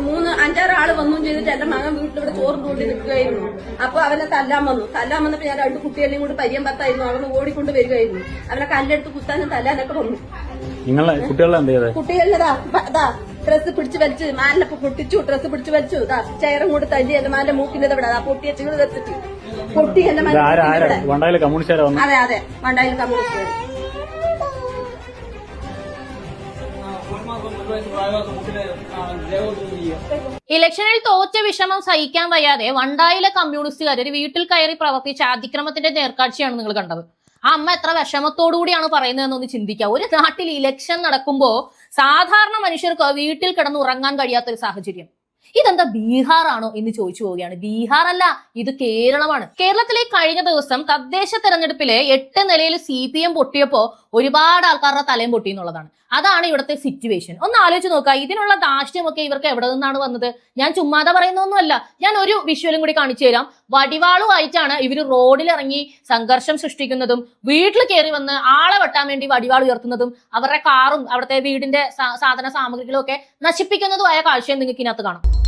മൂന്ന് അഞ്ചാറ് ആൾ വന്നു ചെയ്തിട്ട് എന്റെ മകൻ വീട്ടിലിവിടെ ചോറിന് കൊണ്ടി നിൽക്കുകയായിരുന്നു. അപ്പൊ അവനെ തല്ലാൻ വന്നു. തല്ലാൻ വന്നപ്പോ ഞാൻ രണ്ട് കുട്ടികളെയും കൂടി പരിയം പത്തായിരുന്നു. അവനെ ഓടിക്കൊണ്ട് വരികയായിരുന്നു. അവനെ കല്ലെടുത്ത് കുത്താനും തല്ലാനൊക്കെ വന്നു. നിങ്ങളെ കുട്ടികളെ കുട്ടികളിലതാ ഇതാ ഡ്രസ്സ് പിടിച്ച് വലിച്ചു മാലിനെ പൊട്ടിച്ചു ഡ്രസ്സ് പിടിച്ച് വലിച്ചു. ഇതാ ചെയറും കൂടി തല്ലി എന്റെ മാലിന്റെ മൂക്കിന്റെ ഇവിടെ അതാ പൊട്ടിയ ചീട് തെറ്റിട്ട് പൊട്ടി എന്റെ മാലിന്റെ അതെ അതെ വണ്ടായിൽ കമ്മ്യൂണിസ്റ്റ് ഇലക്ഷനിൽ തോറ്റ വിഷമം സഹിക്കാൻ വയ്യാതെ വണ്ടായിലെ കമ്മ്യൂണിസ്റ്റുകാർ ഒരു വീട്ടിൽ കയറി പ്രവർത്തിച്ച അതിക്രമത്തിന്റെ നേർക്കാഴ്ചയാണ് നിങ്ങൾ കണ്ടത്. ആ അമ്മ എത്ര വിഷമത്തോടു കൂടിയാണ് പറയുന്നതെന്നൊന്ന് ചിന്തിക്കുക. ഒരു നാട്ടിൽ ഇലക്ഷൻ നടക്കുമ്പോ സാധാരണ മനുഷ്യർക്ക് വീട്ടിൽ കിടന്ന് ഉറങ്ങാൻ കഴിയാത്ത ഒരു സാഹചര്യം. ഇതെന്താ ബീഹാറാണോ എന്ന് ചോദിച്ചു പോവുകയാണ്. ബീഹാർ അല്ല ഇത് കേരളമാണ്. കേരളത്തിലെ കഴിഞ്ഞ ദിവസം തദ്ദേശ തെരഞ്ഞെടുപ്പിലെ എട്ട് നിലയിൽ സി പി എം പൊട്ടിയപ്പോ ഒരുപാട് ആൾക്കാരുടെ തലയും പൊട്ടി എന്നുള്ളതാണ്. അതാണ് ഇവിടുത്തെ സിറ്റുവേഷൻ ഒന്ന് ആലോചിച്ച് നോക്കുക. ഇതിനുള്ള ദാഷ്ട്യമൊക്കെ ഇവർക്ക് എവിടെ നിന്നാണ് വന്നത്? ഞാൻ ചുമ്മാതെ പറയുന്നൊന്നുമല്ല. ഞാൻ ഒരു വിഷ്വലും കൂടി കാണിച്ചു തരാം. വടിവാളുമായിട്ടാണ് ഇവർ റോഡിലിറങ്ങി സംഘർഷം സൃഷ്ടിക്കുന്നതും വീട്ടിൽ കയറി വന്ന് ആളെ വെട്ടാൻ വേണ്ടി വടിവാൾ ഉയർത്തുന്നതും അവരുടെ കാറും അവിടുത്തെ വീടിന്റെ സാധന സാമഗ്രികളും ഒക്കെ നശിപ്പിക്കുന്നതുമായ കാഴ്ചയും നിങ്ങൾക്ക് ഇതിനകത്ത് കാണാം.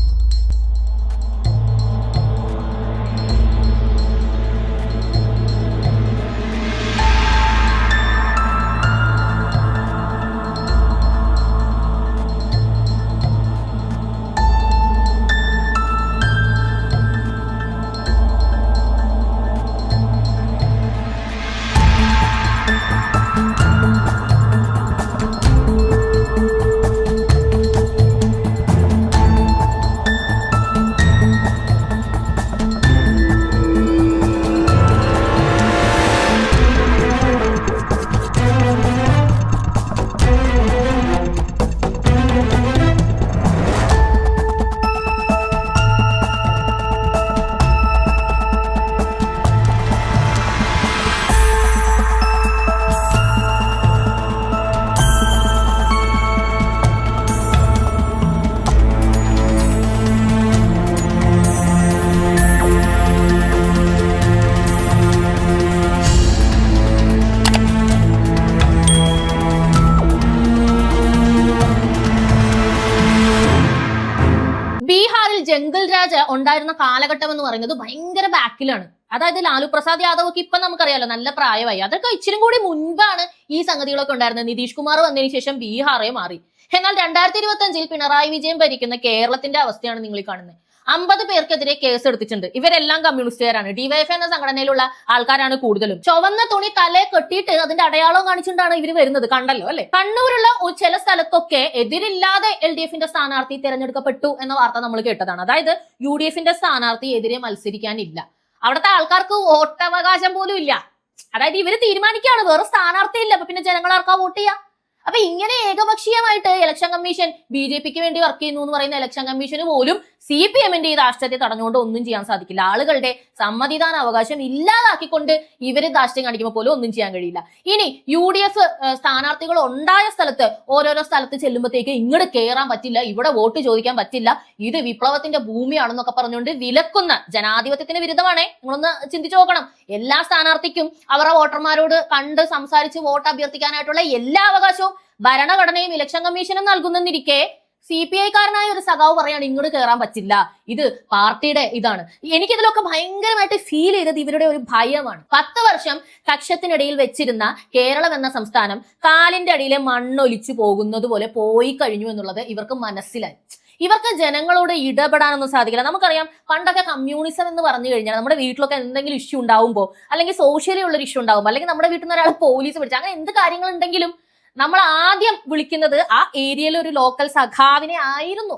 ഉണ്ടായിരുന്ന കാലഘട്ടം എന്ന് പറയുന്നത് ഭയങ്കര ബാക്കിലാണ്. അതായത് ലാലു പ്രസാദ് യാദവ് ഒക്കെ ഇപ്പൊ നമുക്കറിയാലോ നല്ല പ്രായമായി. അതൊക്കെ ഇച്ചിരി കൂടി മുൻപാണ് ഈ സംഗതികളൊക്കെ ഉണ്ടായിരുന്നത്. നിതീഷ് കുമാർ വന്നതിന് ശേഷം ബീഹാറേ മാറി. എന്നാൽ രണ്ടായിരത്തി ഇരുപത്തി അഞ്ചിൽ പിണറായി വിജയൻ ഭരിക്കുന്ന കേരളത്തിന്റെ അവസ്ഥയാണ് നിങ്ങൾ കാണുന്നത്. അമ്പത് പേർക്കെതിരെ കേസ് എടുത്തിട്ടുണ്ട്. ഇവരെല്ലാം കമ്മ്യൂണിസ്റ്റുകാരാണ്. ഡിവൈഎഫ് എന്ന സംഘടനയിലുള്ള ആൾക്കാരാണ് കൂടുതലും. ചുവന്ന തുണി തല കെട്ടിയിട്ട് അതിന്റെ അടയാളം കാണിച്ചുകൊണ്ടാണ് ഇവർ വരുന്നത്. കണ്ടല്ലോ അല്ലെ? കണ്ണൂരുള്ള ചില സ്ഥലത്തൊക്കെ എതിരില്ലാതെ എൽ ഡി എഫിന്റെ സ്ഥാനാർത്ഥി തിരഞ്ഞെടുക്കപ്പെട്ടു എന്ന വാർത്ത നമ്മൾ കേട്ടതാണ്. അതായത് യു ഡി എഫിന്റെ സ്ഥാനാർത്ഥി എതിരെ മത്സരിക്കാനില്ല. അവിടുത്തെ ആൾക്കാർക്ക് വോട്ടവകാശം പോലും ഇല്ല. അതായത് ഇവർ തീരുമാനിക്കുകയാണ് വേറെ സ്ഥാനാർത്ഥി ഇല്ല. അപ്പൊ പിന്നെ ജനങ്ങൾ ആർക്കാ വോട്ട് ചെയ്യാ? അപ്പൊ ഇങ്ങനെ ഏകപക്ഷീയമായിട്ട് ഇലക്ഷൻ കമ്മീഷൻ ബി ജെ പിക്ക് വേണ്ടി വർക്ക് ചെയ്യുന്നു എന്ന് പറയുന്ന ഇലക്ഷൻ കമ്മീഷന് പോലും സി പി എമ്മിന്റെ ഈ രാഷ്ട്രീയത്തെ തടഞ്ഞുകൊണ്ട് ഒന്നും ചെയ്യാൻ സാധിക്കില്ല. ആളുകളുടെ സമ്മതിദാന അവകാശം ഇല്ലാതാക്കിക്കൊണ്ട് ഇവർ ധാർഷ്ട്യം കാണിക്കുമ്പോൾ പോലും ഒന്നും ചെയ്യാൻ കഴിയില്ല. ഇനി യു ഡി എഫ് സ്ഥാനാർത്ഥികൾ ഉണ്ടായ സ്ഥലത്ത് ഓരോരോ സ്ഥലത്ത് ചെല്ലുമ്പോഴത്തേക്ക് ഇങ്ങോട്ട് കയറാൻ പറ്റില്ല ഇവിടെ വോട്ട് ചോദിക്കാൻ പറ്റില്ല ഇത് വിപ്ലവത്തിന്റെ ഭൂമിയാണെന്നൊക്കെ പറഞ്ഞുകൊണ്ട് വിലക്കുന്ന ജനാധിപത്യത്തിന് വിരുദ്ധമാണേ. നിങ്ങളൊന്ന് ചിന്തിച്ചു നോക്കണം. എല്ലാ സ്ഥാനാർത്ഥിക്കും അവരുടെ വോട്ടർമാരോട് കണ്ട് സംസാരിച്ച് വോട്ട് അഭ്യർത്ഥിക്കാനായിട്ടുള്ള എല്ലാ അവകാശവും ഭരണഘടനയും ഇലക്ഷൻ കമ്മീഷനും നൽകുന്നെന്നിരിക്കെ സി പി ഐക്കാരനായ ഒരു സഖാവ് പറയാണ് ഇങ്ങോട്ട് കയറാൻ പറ്റില്ല. ഇത് പാർട്ടിയുടെ ഇതാണ്. എനിക്കിതിലൊക്കെ ഭയങ്കരമായിട്ട് ഫീൽ ചെയ്തത് ഇവരുടെ ഒരു ഭയമാണ്. പത്ത് വർഷം കക്ഷത്തിനിടയിൽ വെച്ചിരുന്ന കേരളം എന്ന സംസ്ഥാനം കാലിന്റെ അടിയിലെ മണ്ണൊലിച്ചു പോകുന്നത് പോലെ പോയി കഴിഞ്ഞു എന്നുള്ളത് ഇവർക്ക് മനസ്സിലായി. ഇവർക്ക് ജനങ്ങളോട് ഇടപെടാനൊന്നും സാധിക്കില്ല. നമുക്കറിയാം പണ്ടൊക്കെ കമ്മ്യൂണിസം എന്ന് പറഞ്ഞു കഴിഞ്ഞാൽ നമ്മുടെ വീട്ടിലൊക്കെ എന്തെങ്കിലും ഇഷ്യൂ ഉണ്ടാവുമ്പോൾ അല്ലെങ്കിൽ സോഷ്യലി ഉള്ള ഒരു ഇഷ്യൂ ഉണ്ടാവുമ്പോൾ അല്ലെങ്കിൽ നമ്മുടെ വീട്ടിൽ നിന്ന് ഒരാൾ പോലീസ് പിടിച്ചു അങ്ങനെ എന്ത് കാര്യങ്ങളുണ്ടെങ്കിലും നമ്മൾ ആദ്യം വിളിക്കുന്നത് ആ ഏരിയയിലെ ഒരു ലോക്കൽ സഖാവിനെ ആയിരുന്നു.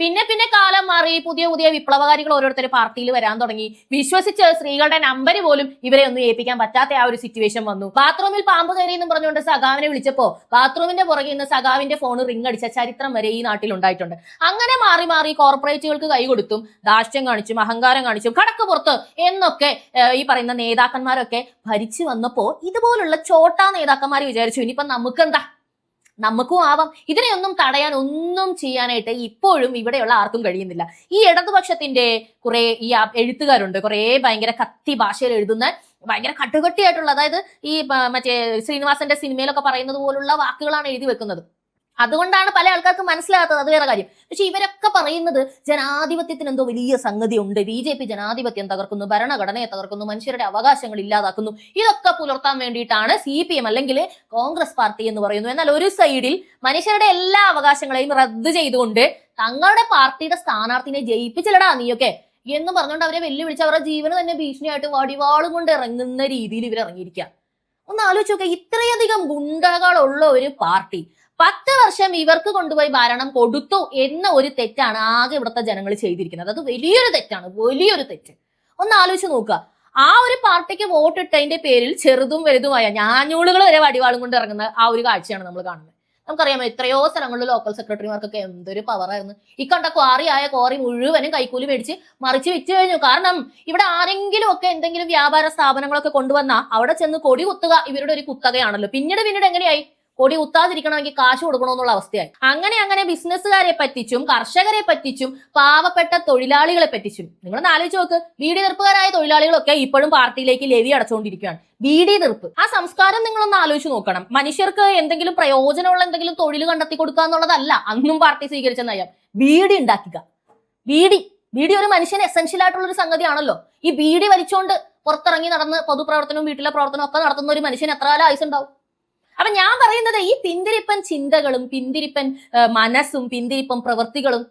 പിന്നെ പിന്നെ കാലം മാറി പുതിയ പുതിയ വിപ്ലവകാരികൾ ഓരോരുത്തർ പാർട്ടിയിൽ വരാൻ തുടങ്ങി. വിശ്വസിച്ച് സ്ത്രീകളുടെ നമ്പർ പോലും ഇവരെ ഒന്നും ഏൽപ്പിക്കാൻ പറ്റാത്ത ആ ഒരു സിറ്റുവേഷൻ വന്നു. ബാത്റൂമിൽ പാമ്പ് കയറി എന്നും പറഞ്ഞുകൊണ്ട് സഖാവിനെ വിളിച്ചപ്പോ ബാത്റൂമിന്റെ പുറകെ നിന്ന് സഖാവിന്റെ ഫോൺ റിംഗ് അടിച്ച ചരിത്രം വരെ ഈ നാട്ടിൽ ഉണ്ടായിട്ടുണ്ട്. അങ്ങനെ മാറി മാറി കോർപ്പറേറ്റുകൾക്ക് കൈ കൊടുത്തും ദാഷ്ട്യം കാണിച്ചും അഹങ്കാരം കാണിച്ചും കടക്ക് പുറത്ത് എന്നൊക്കെ ഈ പറയുന്ന നേതാക്കന്മാരൊക്കെ ഭരിച്ചു വന്നപ്പോ ഇതുപോലുള്ള ചോട്ടാ നേതാക്കന്മാർ വിചാരിച്ചു ഇനിയിപ്പം നമുക്കെന്താ നമുക്കും ആവാം. ഇതിനെയൊന്നും തടയാൻ ഒന്നും ചെയ്യാനായിട്ട് ഇപ്പോഴും ഇവിടെയുള്ള ആർക്കും കഴിയുന്നില്ല. ഈ ഇടതുപക്ഷത്തിന്റെ കുറെ ഈ എഴുത്തുകാരുണ്ട് കുറെ ഭയങ്കര കത്തി ഭാഷയിൽ എഴുതുന്ന ഭയങ്കര കട്ടുകട്ടിയായിട്ടുള്ള അതായത് ഈ മറ്റേ ശ്രീനിവാസന്റെ സിനിമയിലൊക്കെ പറയുന്നത് പോലുള്ള വാക്കുകളാണ് എഴുതി വെക്കുന്നത്. അതുകൊണ്ടാണ് പല ആൾക്കാർക്ക് മനസ്സിലാകാത്തത്. അത് വേറെ കാര്യം. പക്ഷെ ഇവരൊക്കെ പറയുന്നത് ജനാധിപത്യത്തിന് എന്തോ വലിയ സംഗതി ഉണ്ട് ബി ജെ പി ജനാധിപത്യം തകർക്കുന്നു ഭരണഘടനയെ തകർക്കുന്നു മനുഷ്യരുടെ അവകാശങ്ങൾ ഇല്ലാതാക്കുന്നു. ഇതൊക്കെ പുലർത്താൻ വേണ്ടിയിട്ടാണ് സി പി എം അല്ലെങ്കിൽ കോൺഗ്രസ് പാർട്ടി എന്ന് പറയുന്നു. എന്നാൽ ഒരു സൈഡിൽ മനുഷ്യരുടെ എല്ലാ അവകാശങ്ങളെയും റദ്ദ് ചെയ്തുകൊണ്ട് തങ്ങളുടെ പാർട്ടിയുടെ സ്ഥാനാർത്ഥിനെ ജയിപ്പിച്ചില്ലടാ നീയൊക്കെ എന്ന് പറഞ്ഞുകൊണ്ട് അവരെ വെല്ലുവിളിച്ച് അവരുടെ ജീവന് തന്നെ ഭീഷണിയായിട്ട് വടിവാളും കൊണ്ട് ഇറങ്ങുന്ന രീതിയിൽ ഇവർ ഇറങ്ങിയിരിക്കുക ഒന്ന് ആലോചിച്ച് നോക്കുക ഇത്രയധികം ഗുണ്ടകളുള്ള ഒരു പാർട്ടി. പത്ത് വർഷം ഇവർക്ക് കൊണ്ടുപോയി ഭരണം കൊടുത്തു എന്ന ഒരു തെറ്റാണ് ആകെ ഇവിടുത്തെ ജനങ്ങൾ ചെയ്തിരിക്കുന്നത്. അത് വലിയൊരു തെറ്റാണ് വലിയൊരു തെറ്റ്. ഒന്ന് ആലോചിച്ച് നോക്കുക. ആ ഒരു പാർട്ടിക്ക് വോട്ടിട്ടതിന്റെ പേരിൽ ചെറുതും വലുതുമായ ഞാഞ്ഞൂളുകൾ വരെ വടിവാളും കൊണ്ട് ഇറങ്ങുന്ന ആ ഒരു കാഴ്ചയാണ് നമ്മൾ കാണുന്നത്. നമുക്കറിയാമോ എത്രയോ സ്ഥലങ്ങളിൽ ലോക്കൽ സെക്രട്ടറിമാർക്കൊക്കെ എന്തൊരു പവറായിരുന്നു ഈ കണ്ട ക്വാറി ആയ ക്വാറി മുഴുവനും കൈക്കൂലി മേടിച്ച് മറിച്ച് വെച്ച് കഴിഞ്ഞു. കാരണം ഇവിടെ ആരെങ്കിലും ഒക്കെ എന്തെങ്കിലും വ്യാപാര സ്ഥാപനങ്ങളൊക്കെ കൊണ്ടുവന്നാൽ അവിടെ ചെന്ന് കൊടി കുത്തുക ഇവരുടെ ഒരു കുത്തകയാണല്ലോ. പിന്നീട് പിന്നീട് എങ്ങനെയായി? കൊടി കുത്താതിരിക്കണമെങ്കിൽ കാശ് കൊടുക്കണമെന്നുള്ള അവസ്ഥയായി. അങ്ങനെ അങ്ങനെ ബിസിനസ്സുകാരെ പറ്റിച്ചും കർഷകരെ പറ്റിച്ചും പാവപ്പെട്ട തൊഴിലാളികളെ പറ്റിച്ചും. നിങ്ങൾ ആലോചിച്ച് നോക്ക്. ബീഡി തീർപ്പുകാരായ തൊഴിലാളികളൊക്കെ ഇപ്പോഴും പാർട്ടിയിലേക്ക് ലെവി അടച്ചുകൊണ്ടിരിക്കുകയാണ്. ബീഡി തീർപ്പ് ആ സംസ്കാരം നിങ്ങളൊന്ന് ആലോചിച്ച് നോക്കണം. മനുഷ്യർക്ക് എന്തെങ്കിലും പ്രയോജനമുള്ള എന്തെങ്കിലും തൊഴിൽ കണ്ടെത്തി കൊടുക്കുക എന്നുള്ളതല്ല അന്നും പാർട്ടി സ്വീകരിച്ച നയം. ബീഡി ഉണ്ടാക്കുക. ബീഡി ബീഡി ഒരു മനുഷ്യന് എസെൻഷ്യൽ ആയിട്ടുള്ള ഒരു സംഗതിയാണല്ലോ. ഈ ബീഡി വലിച്ചുകൊണ്ട് പുറത്തിറങ്ങി നടന്ന് പൊതുപ്രവർത്തനവും വീട്ടിലെ പ്രവർത്തനവും ഒക്കെ നടത്തുന്ന ഒരു മനുഷ്യൻ എത്ര കാലം ആയുസ് ഉണ്ടാവും അപ്പൊ ഞാൻ പറയുന്നത് ഈ പിന്തിരിപ്പൻ ചിന്തകളും പിന്തിരിപ്പൻ മനസ്സും പിന്തിരിപ്പൻ പ്രവൃത്തികളും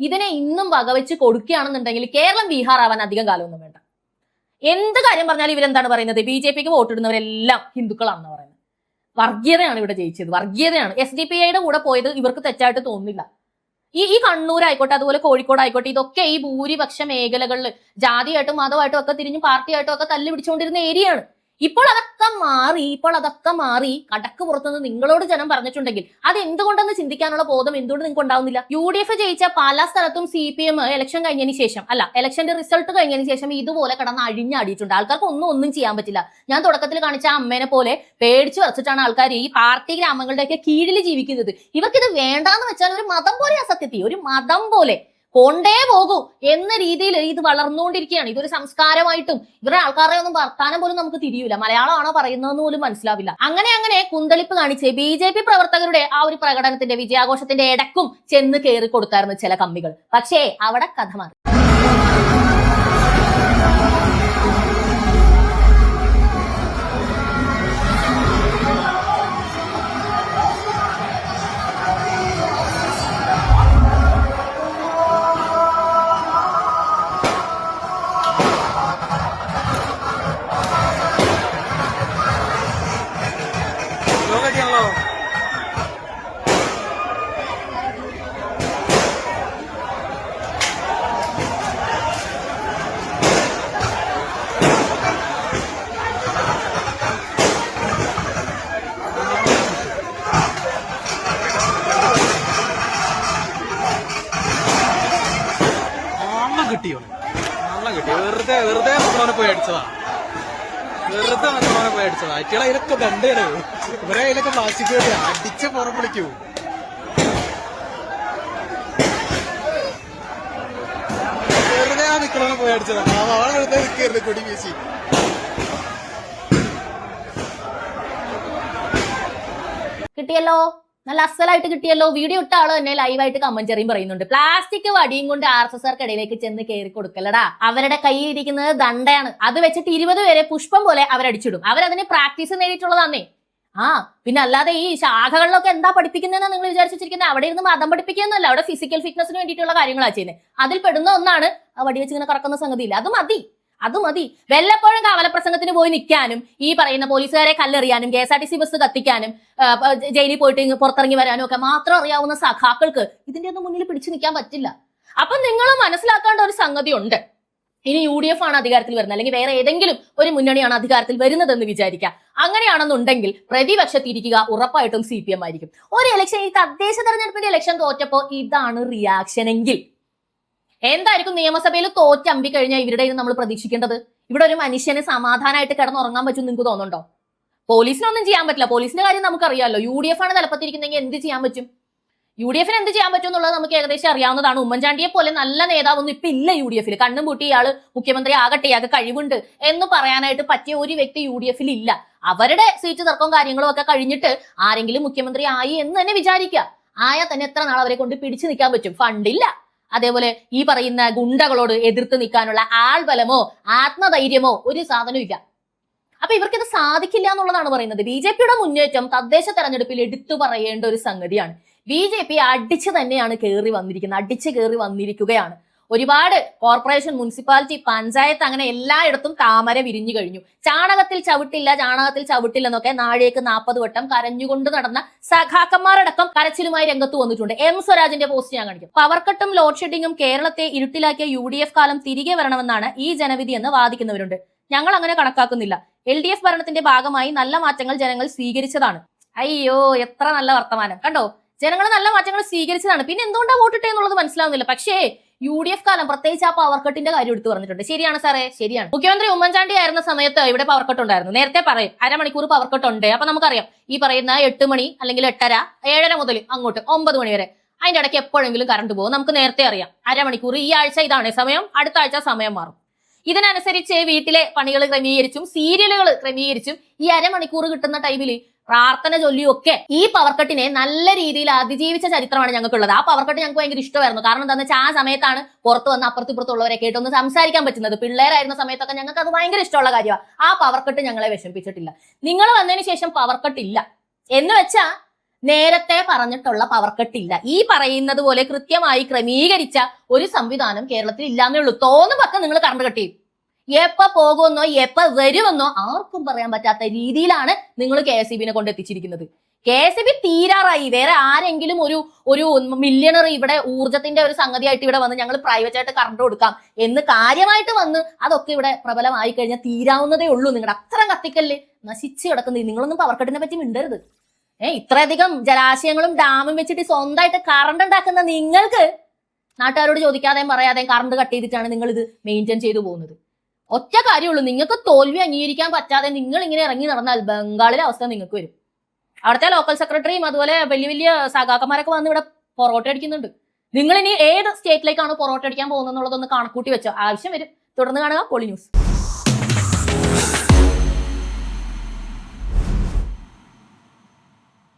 ഇതിനെ ഇന്നും വകവെച്ച് കൊടുക്കുകയാണെന്നുണ്ടെങ്കിൽ കേരളം ബീഹാർ ആവാൻ അധികം കാലമൊന്നും വേണ്ട. എന്ത് കാര്യം പറഞ്ഞാലും ഇവരെന്താണ് പറയുന്നത്? ബി ജെ പിക്ക് വോട്ടിടുന്നവരെല്ലാം ഹിന്ദുക്കളാണെന്ന് പറയുന്നത്. വർഗീയതയാണ് ഇവിടെ ജയിച്ചത്. വർഗീയതയാണ്. എസ് ഡി പി ഐയുടെ കൂടെ പോയത് ഇവർക്ക് തെറ്റായിട്ട് തോന്നുന്നില്ല. ഈ ഈ കണ്ണൂർ ആയിക്കോട്ടെ അതുപോലെ കോഴിക്കോട് ആയിക്കോട്ടെ ഇതൊക്കെ ഈ ഭൂരിപക്ഷ മേഖലകളിൽ ജാതിയായിട്ടും മതമായിട്ടും ഒക്കെ തിരിഞ്ഞ് പാർട്ടിയായിട്ടും ഒക്കെ തല്ലി പിടിച്ചുകൊണ്ടിരുന്ന ഏരിയയാണ്. ഇപ്പോൾ അതൊക്കെ മാറി ഇപ്പോൾ അതൊക്കെ മാറി കടക്ക് പുറത്തുനിന്ന് നിങ്ങളോട് ജനം പറഞ്ഞിട്ടുണ്ടെങ്കിൽ അത് എന്തുകൊണ്ടെന്ന് ചിന്തിക്കാനുള്ള ബോധം എന്തുകൊണ്ട് നിങ്ങൾക്ക് ഉണ്ടാവുന്നില്ല യു ഡി എഫ് ജയിച്ച പല സ്ഥലത്തും സി പി എം ഇലക്ഷൻ കഴിഞ്ഞതിന് ശേഷം അല്ല ഇലക്ഷന്റെ റിസൾട്ട് കഴിഞ്ഞതിന് ശേഷം ഇതുപോലെ കടന്ന് അഴിഞ്ഞാടിയിട്ടുണ്ട്. ആൾക്കാർക്ക് ഒന്നും ഒന്നും ചെയ്യാൻ പറ്റില്ല. ഞാൻ തുടക്കത്തിൽ കാണിച്ച അമ്മേനെ പോലെ പേടിച്ചു വരച്ചിട്ടാണ് ആൾക്കാർ ഈ പാർട്ടി ഗ്രാമങ്ങളുടെയൊക്കെ കീഴിൽ ജീവിക്കുന്നത്. ഇവർക്കിത് വേണ്ടാന്ന് വെച്ചാൽ ഒരു മതം പോലെ സത്യത്തിൽ ഒരു മതം പോലെ കൊണ്ടേ പോകൂ എന്ന രീതിയിൽ ഇത് വളർന്നുകൊണ്ടിരിക്കുകയാണ്. ഇതൊരു സംസ്കാരമായിട്ടും ഇവരുടെ ആൾക്കാരെ ഒന്നും വർത്താനം പോലും നമുക്ക് തിരിയൂല. മലയാളമാണോ പറയുന്നതെന്ന് പോലും മനസ്സിലാവില്ല. അങ്ങനെ അങ്ങനെ കുന്തളിപ്പ് കാണിച്ച് ബി ജെ പി പ്രവർത്തകരുടെ ആ ഒരു പ്രകടനത്തിന്റെ വിജയാഘോഷത്തിന്റെ ഇടക്കും ചെന്ന് കയറി കൊടുത്തായിരുന്നു ചില കമ്മികൾ. പക്ഷേ അവിടെ കഥ മാറി. അടിച്ചതാ. വെറുതെ മക്കളവനെ പോയി അടിച്ചതാ. അയറ്റികളെ അതിലൊക്കെ ദണ്ടേണ് ഇവരെ അതിലൊക്കെ പ്ലാസ്റ്റിക് അടിച്ച് പുറം വിളിക്കൂ. വെറുതെ ആ നിക്കണവനെ പോയി അടിച്ചതാ. അവളെ വെറുതെ നിൽക്കരുത് കൊടി വീശി. കിട്ടിയല്ലോ? നല്ല അസലായിട്ട് കിട്ടിയല്ലോ. വീഡിയോ ഇട്ട ആൾ തന്നെ ലൈവായിട്ട് കമന്ററിയും പറയുന്നുണ്ട്. പ്ലാസ്റ്റിക് വടിയും കൊണ്ട് ആർ എസ് എസ് ഇടയിലേക്ക് ചെന്ന് കയറി കൊടുക്കലടാ. അവരുടെ കയ്യിൽ ഇരിക്കുന്നത് ദണ്ടയാണ്. അത് വെച്ചിട്ട് ഇരുപത് പേരെ പുഷ്പം പോലെ അവരടിച്ചിടും. അവരതിന് പ്രാക്ടീസ് നേടിയിട്ടുള്ളതാന്നേ. ആ പിന്നെ അല്ലാതെ ഈ ശാഖകളിലൊക്കെ എന്താ പഠിപ്പിക്കുന്നതെന്ന് നിങ്ങൾ വിചാരിച്ചിരിക്കുന്നത് അവിടെ ഇരുന്ന് മതം പഠിപ്പിക്കുന്നല്ല അവിടെ ഫിസിക്കൽ ഫിറ്റ്നസിന് വേണ്ടിയിട്ടുള്ള കാര്യങ്ങളാണ് ചെയ്യുന്നത് അതിൽ പെടുന്ന ഒന്നാണ് ആ വടി വെച്ച് ഇങ്ങനെ കറക്കുന്ന സംഗതിയില്ല. അത് മതി. അത് മതി. വല്ലപ്പോഴും കവലപ്രസംഗത്തിന് പോയി നിൽക്കാനും ഈ പറയുന്ന പോലീസുകാരെ കല്ലെറിയാനും K S R T C bus കത്തിക്കാനും ജയിലിൽ പോയിട്ട് പുറത്തിറങ്ങി വരാനും ഒക്കെ മാത്രം അറിയാവുന്ന സഖാക്കൾക്ക് ഇതിന്റെ ഒന്നും മുന്നിൽ പിടിച്ചു നിൽക്കാൻ പറ്റില്ല. അപ്പൊ നിങ്ങൾ മനസ്സിലാക്കേണ്ട ഒരു സംഗതി ഉണ്ട്. ഇനി യു ഡി എഫ് ആണ് അധികാരത്തിൽ വരുന്നത്. അല്ലെങ്കിൽ വേറെ ഏതെങ്കിലും ഒരു മുന്നണിയാണ് അധികാരത്തിൽ വരുന്നതെന്ന് വിചാരിക്കുക. അങ്ങനെയാണെന്നുണ്ടെങ്കിൽ പ്രതിപക്ഷത്തിരിക്കുക ഉറപ്പായിട്ടും സി പി എം ആയിരിക്കും. ഒരു ഇലക്ഷൻ ഈ തദ്ദേശ തെരഞ്ഞെടുപ്പിന്റെ ഇലക്ഷൻ തോറ്റപ്പോ ഇതാണ് റിയാക്ഷൻ എങ്കിൽ. എന്തായിരിക്കും നിയമസഭയിൽ തോറ്റമ്പി കഴിഞ്ഞാൽ ഇവരുടെ നമ്മൾ പ്രതീക്ഷിക്കേണ്ടത്? ഇവിടെ ഒരു മനുഷ്യനെ സമാധാനമായിട്ട് കിടന്നുറങ്ങാൻ പറ്റും നിങ്ങൾക്ക് തോന്നുന്നുണ്ടോ? പോലീസിനൊന്നും ചെയ്യാൻ പറ്റില്ല. പോലീസിന്റെ കാര്യം നമുക്കറിയാമല്ലോ. യു ഡി എഫ് ആണ് തലപ്പത്തിരിക്കുന്നെങ്കിൽ എന്ത് ചെയ്യാൻ പറ്റും? യു ഡി എഫിന് എന്ത് ചെയ്യാൻ പറ്റും എന്നുള്ളത് നമുക്ക് ഏകദേശം അറിയാവുന്നതാണ്. ഉമ്മൻചാണ്ടിയെ പോലെ നല്ല നേതാവൊന്നും ഇപ്പൊ ഇല്ല യു ഡി എഫിൽ കണ്ണും പൂട്ടി ഇയാൾ മുഖ്യമന്ത്രി ആകട്ടെ ഇയാൾക്ക് കഴിവുണ്ട് എന്ന് പറയാനായിട്ട് പറ്റിയ ഒരു വ്യക്തി യു ഡി എഫിൽ ഇല്ല. അവരുടെ സീറ്റ് തർക്കവും കാര്യങ്ങളും ഒക്കെ കഴിഞ്ഞിട്ട് ആരെങ്കിലും മുഖ്യമന്ത്രി ആയി എന്ന് തന്നെ വിചാരിക്കുക. ആയാൽ തന്നെ എത്ര നാൾ അവരെ കൊണ്ട് പിടിച്ചു നിൽക്കാൻ പറ്റും? ഫണ്ടില്ല. അതേപോലെ ഈ പറയുന്ന ഗുണ്ടകളോട് എതിർത്ത് നിൽക്കാനുള്ള ആൾബലമോ ആത്മധൈര്യമോ ഒരു സാധനവും ഇല്ല. അപ്പൊ ഇവർക്കിത് സാധിക്കില്ല എന്നുള്ളതാണ് പറയുന്നത്. ബി ജെ പിയുടെ മുന്നേറ്റം തദ്ദേശ തെരഞ്ഞെടുപ്പിൽ എടുത്തു പറയേണ്ട ഒരു സംഗതിയാണ്. ബി ജെ പി അടിച്ച് തന്നെയാണ് കയറി വന്നിരിക്കുന്നത് അടിച്ച് കയറി വന്നിരിക്കുകയാണ്. ഒരുപാട് കോർപ്പറേഷൻ മുനിസിപ്പാലിറ്റി പഞ്ചായത്ത് അങ്ങനെ എല്ലായിടത്തും താമര വിരിഞ്ഞു കഴിഞ്ഞു. ചാണകത്തിൽ ചവിട്ടില്ല ചാണകത്തിൽ ചവിട്ടില്ല എന്നൊക്കെ നാഴേക്ക് നാൽപ്പത് വട്ടം കരഞ്ഞുകൊണ്ട് നടന്ന സഖാക്കന്മാരടക്കം കരച്ചിലുമായി രംഗത്ത് വന്നിട്ടുണ്ട്. എം സ്വരാജിന്റെ പോസ്റ്റ് ഞാൻ കാണിക്കും. പവർ കട്ടും ലോഡ് ഷെഡിങ്ങും കേരളത്തെ ഇരുട്ടിലാക്കിയ യു കാലം തിരികെ വരണമെന്നാണ് ഈ ജനവിധി എന്ന് വാദിക്കുന്നവരുണ്ട്. ഞങ്ങൾ അങ്ങനെ കണക്കാക്കുന്നില്ല. എൽ ഡി എഫ് ഭരണത്തിന്റെ ഭാഗമായി നല്ല മാറ്റങ്ങൾ ജനങ്ങൾ സ്വീകരിച്ചതാണ്. അയ്യോ എത്ര നല്ല വർത്തമാനം. കണ്ടോ? ജനങ്ങൾ നല്ല മാറ്റങ്ങൾ സ്വീകരിച്ചതാണ്. പിന്നെ എന്തുകൊണ്ടാണ് വോട്ടിട്ടേ എന്നുള്ളത് മനസ്സിലാവുന്നില്ല. പക്ഷേ യു ഡി എഫ് കാലം പ്രത്യേകിച്ച് ആ പവർ കട്ടിന്റെ കാര്യം എടുത്തു പറഞ്ഞിട്ടുണ്ട്. ശരിയാണ് സാറേ? ശരിയാണ്. മുഖ്യമന്ത്രി ഉമ്മൻചാണ്ടി ആയിരുന്ന സമയത്ത് ഇവിടെ പവർ കട്ട് ഉണ്ടായിരുന്നു. നേരത്തെ പറയും അരമണിക്കൂർ പവർ കട്ട് ഉണ്ട്. അപ്പൊ നമുക്കറിയാം ഈ പറയുന്ന എട്ട് മണി അല്ലെങ്കിൽ എട്ടര ഏഴര മുതൽ അങ്ങോട്ട് ഒമ്പത് മണി വരെ അതിന്റെ ഇടയ്ക്ക് എപ്പോഴെങ്കിലും കറണ്ട് പോകും. നമുക്ക് നേരത്തെ അറിയാം. അരമണിക്കൂർ ഈ ആഴ്ച ഇതാണ്. സമയം അടുത്ത ആഴ്ച സമയം മാറും. ഇതിനനുസരിച്ച് വീട്ടിലെ പണികൾ ക്രമീകരിച്ചും സീരിയലുകൾ ക്രമീകരിച്ചും ഈ അരമണിക്കൂർ കിട്ടുന്ന ടൈമിൽ പ്രാർത്ഥന ചൊല്ലിയും ഒക്കെ ഈ പവർക്കട്ടിനെ നല്ല രീതിയിൽ അതിജീവിച്ച ചരിത്രമാണ് ഞങ്ങൾക്കുള്ളത്. ആ പവർക്കട്ട് കട്ട് ഞങ്ങൾക്ക് ഭയങ്കര ഇഷ്ടമായിരുന്നു. കാരണം എന്താണെന്ന് വെച്ചാൽ ആ സമയത്താണ് പുറത്ത് വന്ന് അപ്പുറത്തിപ്പുറത്തുള്ളവരെ കേട്ടൊന്ന് സംസാരിക്കാൻ പറ്റുന്നത്. പിള്ളേരായിരുന്ന സമയത്തൊക്കെ ഞങ്ങൾക്ക് അത് ഭയങ്കര ഇഷ്ടമുള്ള കാര്യമാണ് ആ പവർക്കട്ട് ഞങ്ങളെ വിഷമിപ്പിച്ചിട്ടില്ല. നിങ്ങൾ വന്നതിന് ശേഷം പവർക്കട്ട് ഇല്ല. എന്ന് വെച്ചാൽ നേരത്തെ പറഞ്ഞിട്ടുള്ള പവർ കട്ട് ഇല്ല. ഈ പറയുന്നത് പോലെ കൃത്യമായി ക്രമീകരിച്ച ഒരു സംവിധാനം കേരളത്തിൽ ഇല്ലാന്നേ ഉള്ളൂ. തോന്നുമ്പൊക്കെ നിങ്ങൾ കറണ്ട് കട്ട് ചെയ്യും. എപ്പ പോകുമെന്നോ എപ്പ വരുമെന്നോ ആർക്കും പറയാൻ പറ്റാത്ത രീതിയിലാണ് നിങ്ങൾ കെ എസ് ബിനെ കൊണ്ട് എത്തിച്ചിരിക്കുന്നത്. കെ എസ് ബി തീരാറായി. വേറെ ആരെങ്കിലും ഒരു ഒരു മില്യണർ ഇവിടെ ഊർജത്തിന്റെ ഒരു സംഗതിയായിട്ട് ഇവിടെ വന്ന് ഞങ്ങൾ പ്രൈവറ്റ് ആയിട്ട് കറണ്ട് കൊടുക്കാം എന്ന് കാര്യമായിട്ട് വന്ന് അതൊക്കെ ഇവിടെ പ്രബലമായി കഴിഞ്ഞാൽ തീരാവുന്നതേ ഉള്ളൂ. നിങ്ങളുടെ അത്ര കത്തിക്കല്ലേ നശിച്ച് കിടക്കുന്നത്. നിങ്ങളൊന്നും പവർ കട്ടിനെ പറ്റി മിണ്ടരുത്. ഏ ഇത്രയധികം ജലാശയങ്ങളും ഡാമും വെച്ചിട്ട് സ്വന്തമായിട്ട് കറണ്ട് ഉണ്ടാക്കുന്ന നിങ്ങൾക്ക് നാട്ടുകാരോട് ചോദിക്കാതെയും പറയാതെയും കറണ്ട് കട്ട് ചെയ്തിട്ടാണ് നിങ്ങൾ ഇത് മെയിന്റെയിൻ ചെയ്തു പോകുന്നത്. ഒറ്റ കാര്യമുള്ളൂ. നിങ്ങൾക്ക് തോൽവി അംഗീകരിക്കാൻ പറ്റാതെ നിങ്ങൾ ഇങ്ങനെ ഇറങ്ങി നടന്നാൽ ബംഗാളിലെ അവസ്ഥ നിങ്ങൾക്ക് വരും. അവിടുത്തെ ലോക്കൽ സെക്രട്ടറിയും അതുപോലെ വലിയ വലിയ സഖാക്കന്മാരൊക്കെ വന്ന് ഇവിടെ പൊറോട്ട അടിക്കുന്നുണ്ട്. നിങ്ങൾ ഇനി ഏത് സ്റ്റേറ്റിലേക്കാണ് പൊറോട്ട അടിക്കാൻ പോകുന്നത് എന്നുള്ളതൊന്ന് കണക്കൂട്ടി വെച്ചോ. ആവശ്യം വരും. തുടർന്ന് കാണുക പോളി ന്യൂസ്